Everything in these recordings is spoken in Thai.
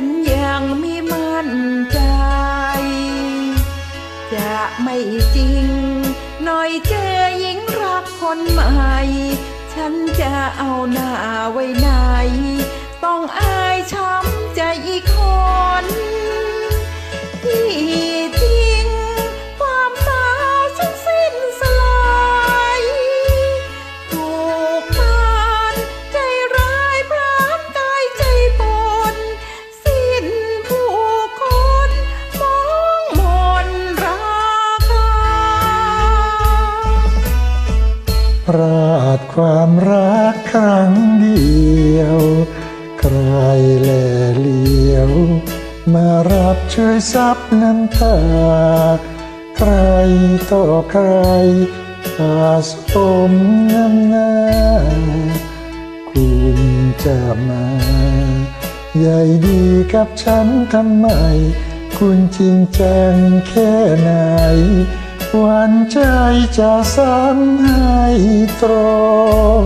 ฉันยังไม่มั่นใจ จะไม่จริง หน่อยเจอหญิงรักคนใหม่ ฉันจะเอาหน้าไว้ไหน ต้องอา พราดความรักครั้งเดียว ใครแลเลี้ยว มารับช่วยซับน้ำตา ใครต่อใครอาสมน้ำหน้า คุณจะมาใหญ่ดีกับฉันทำไม คุณจริงจังแค่ไหน หวันใจจะซ้ำให้ตรง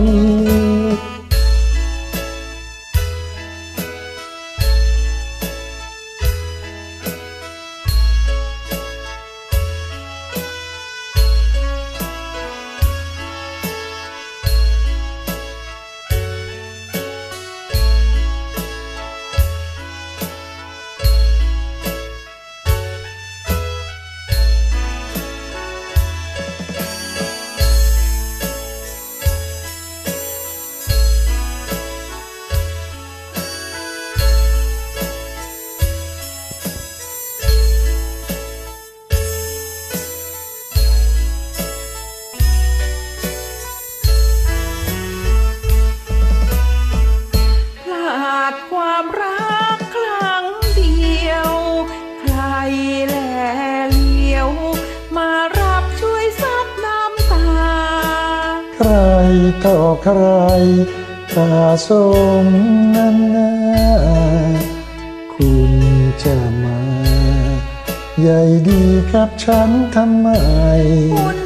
ต่อใครตาสมนั้นนะคุณจะมา ใหญ่ดีกับฉันทำไมคุณ